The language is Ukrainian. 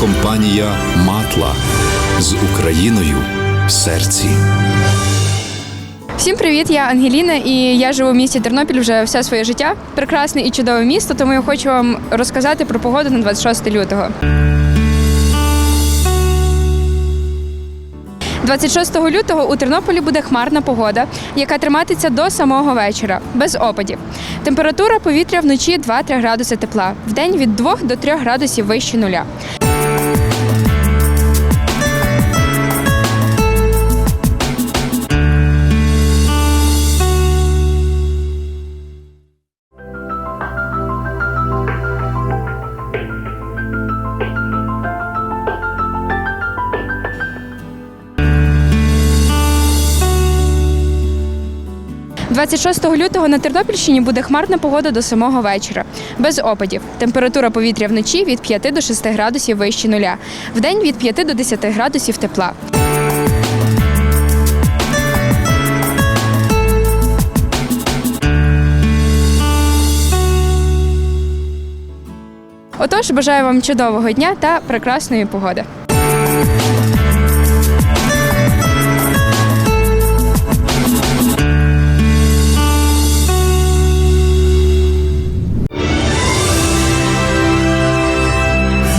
компанія Матла з Україною в серці. Всім привіт, я Ангеліна, і я живу в місті Тернопіль вже все своє життя. Прекрасне і чудове місто, тому я хочу вам розказати про погоду на 26 лютого. 26 лютого у Тернополі буде хмарна погода, яка триматиметься до самого вечора, без опадів. Температура повітря вночі 2-3 градуси тепла, вдень від 2 до 3 градусів вище нуля. – 26 лютого на Тернопільщині буде хмарна погода до самого вечора, без опадів. Температура повітря вночі від 5 до 6 градусів вище нуля, вдень від 5 до 10 градусів тепла. Отож, бажаю вам чудового дня та прекрасної погоди.